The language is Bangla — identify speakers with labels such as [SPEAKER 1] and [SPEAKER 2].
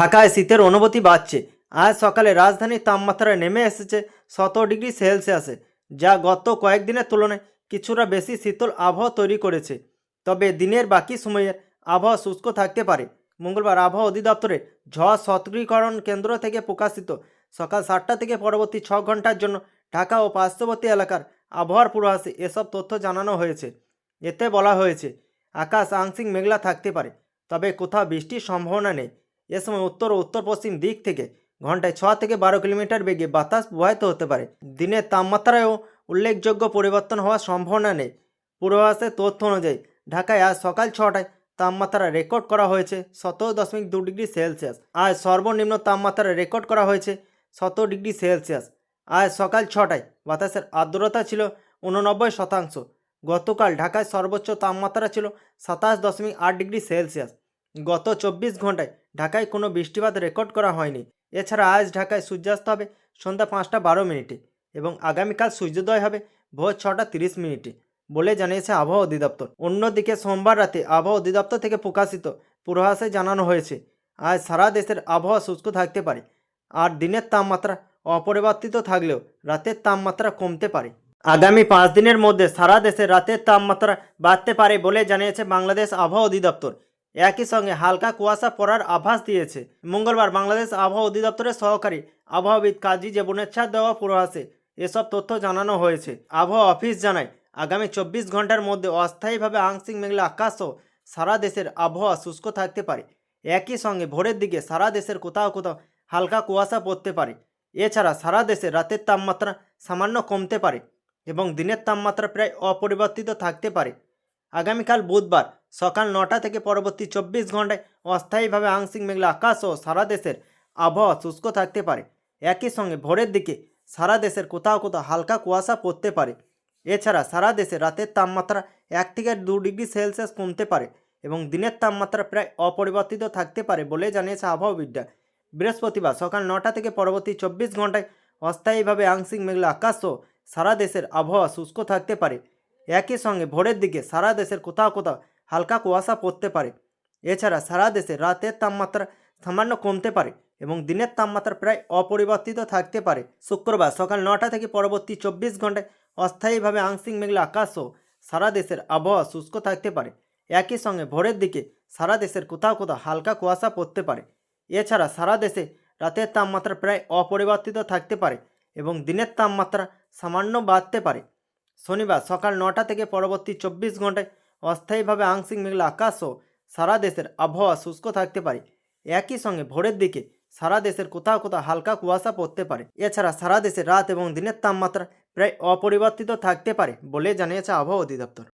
[SPEAKER 1] ঢাকায় শীতের অনুভূতি বাড়ছে। আজ সকালে রাজধানীর তাপমাত্রা নেমে এসেছে সতেরো ডিগ্রি সেলসিয়াসে, যা গত কয়েকদিনের তুলনায় কিছুটা বেশি শীতল আবহাওয়া তৈরি করেছে। তবে দিনের বাকি সময়ের আবহাওয়া শুষ্ক থাকতে পারে। মঙ্গলবার আবহাওয়া অধিদপ্তরের ঝড় সতর্কীকরণ কেন্দ্র থেকে প্রকাশিত। সকাল সাতটা থেকে পরবর্তী ছ ঘণ্টার জন্য ঢাকা ও পার্শ্ববর্তী এলাকার আবহাওয়ার পূর্বাভাসে এসব তথ্য জানানো হয়েছে। এতে বলা হয়েছে, আকাশ আংশিক মেঘলা থাকতে পারে, তবে কোথাও বৃষ্টির সম্ভাবনা নেই। এ সময় উত্তর ও উত্তর পশ্চিম দিক থেকে ঘন্টায় ছ থেকে বারো কিলোমিটার বেগে বাতাস প্রবাহিত হতে পারে। দিনের তাপমাত্রায়ও উল্লেখযোগ্য পরিবর্তন হওয়ার সম্ভাবনা নেই। পূর্বাভাসের তথ্য অনুযায়ী, ঢাকায় আজ সকাল ছটায় তাপমাত্রা রেকর্ড করা হয়েছে সতেরো দশমিক দু ডিগ্রি সেলসিয়াস। আজ সর্বনিম্ন তাপমাত্রা রেকর্ড করা হয়েছে সতেরো ডিগ্রি সেলসিয়াস। আজ সকাল ছটায় বাতাসের আর্দ্রতা ছিল উননব্বই শতাংশ। গতকাল ঢাকায় সর্বোচ্চ তাপমাত্রা ছিল সাতাশ দশমিক আট ডিগ্রি সেলসিয়াস। গত চব্বিশ ঘন্টায় ঢাকায় কোনো বৃষ্টিপাত রেকর্ড করা হয়নি। এছাড়া আজ ঢাকায় সূর্যাস্ত হবে সন্ধ্যা পাঁচটা বারো মিনিটে এবং আগামীকাল সূর্যোদয় হবে ভোর ছটা তিরিশ মিনিটে বলে জানিয়েছে আবহাওয়া অধিদপ্তর। অন্যদিকে সোমবার রাতে আবহাওয়া অধিদপ্তর থেকে প্রকাশিত পূর্বাভাসে জানানো হয়েছে, আজ সারা দেশের আবহাওয়া শুষ্ক থাকতে পারে আর দিনের তাপমাত্রা অপরিবর্তিত থাকলেও রাতের তাপমাত্রা কমতে পারে। আগামী পাঁচ দিনের মধ্যে সারা দেশে রাতের তাপমাত্রা বাড়তে পারে বলে জানিয়েছে বাংলাদেশ আবহাওয়া অধিদপ্তর। একই সঙ্গে হালকা কুয়াশা পড়ার আভাস দিয়েছে। মঙ্গলবার বাংলাদেশ আবহাওয়া অধিদপ্তরের সহকারী আবহাওয়াবিদ কাজী জীবনেচ্ছা দেওয়া পূর্বাভাসে এসব তথ্য জানানো হয়েছে। আবহাওয়া অফিস জানায়, আগামী চব্বিশ ঘণ্টার মধ্যে অস্থায়ীভাবে আংশিক মেঘলা আকাশ ও সারা দেশের আবহাওয়া শুষ্ক থাকতে পারে। একই সঙ্গে ভোরের দিকে সারা দেশের কোথাও কোথাও হালকা কুয়াশা পড়তে পারে। এছাড়া সারা দেশে রাতের তাপমাত্রা সামান্য কমতে পারে এবং দিনের তাপমাত্রা প্রায় অপরিবর্তিত থাকতে পারে। আগামীকাল বুধবার সকাল নটা থেকে পরবর্তী চব্বিশ ঘন্টায় অস্থায়ীভাবে আংশিক মেঘলা আকাশ ও সারা দেশের আবহাওয়া শুষ্ক থাকতে পারে। একই সঙ্গে ভোরের দিকে সারা দেশের কোথাও কোথাও হালকা কুয়াশা পড়তে পারে। এছাড়া সারা দেশে রাতের তাপমাত্রা এক থেকে দু ডিগ্রি সেলসিয়াস কমতে পারে এবং দিনের তাপমাত্রা প্রায় অপরিবর্তিত থাকতে পারে বলে জানিয়েছে আবহাওয়াবিদরা। বৃহস্পতিবার সকাল নটা থেকে পরবর্তী চব্বিশ ঘন্টায় অস্থায়ীভাবে আংশিক মেঘলা আকাশ ও সারা দেশের আবহাওয়া শুষ্ক থাকতে পারে। একই সঙ্গে ভোরের দিকে সারা দেশের কোথাও কোথাও হালকা কুয়াশা পড়তে পারে। এছাড়া সারা দেশে রাতের তাপমাত্রা সামান্য কমতে পারে এবং দিনের তাপমাত্রা প্রায় অপরিবর্তিত থাকতে পারে। শুক্রবার সকাল নটা থেকে পরবর্তী চব্বিশ ঘন্টায় অস্থায়ীভাবে আংশিক মেঘলা আকাশ ও সারা দেশের আবহাওয়া শুষ্ক থাকতে পারে। একই সঙ্গে ভোরের দিকে সারা দেশের কোথাও কোথাও হালকা কুয়াশা পড়তে পারে। এছাড়া সারা দেশে রাতের তাপমাত্রা প্রায় অপরিবর্তিত থাকতে পারে এবং দিনের তাপমাত্রা সামান্য বাড়তে পারে। শনিবার সকাল নটা থেকে পরবর্তী চব্বিশ ঘন্টায় অস্থায়ীভাবে আংশিক মেঘলা আকাশ সারা দেশের আবহাওয়া শুষ্ক থাকতে পারে। একই সঙ্গে ভোরের দিকে সারা দেশের কোথাও কোথাও হালকা কুয়াশা পড়তে পারে। এছাড়া সারা দেশে রাত এবং দিনের তাপমাত্রা প্রায় অপরিবর্তিত থাকতে পারে বলে জানিয়েছে আবহাওয়া অধিদপ্তর।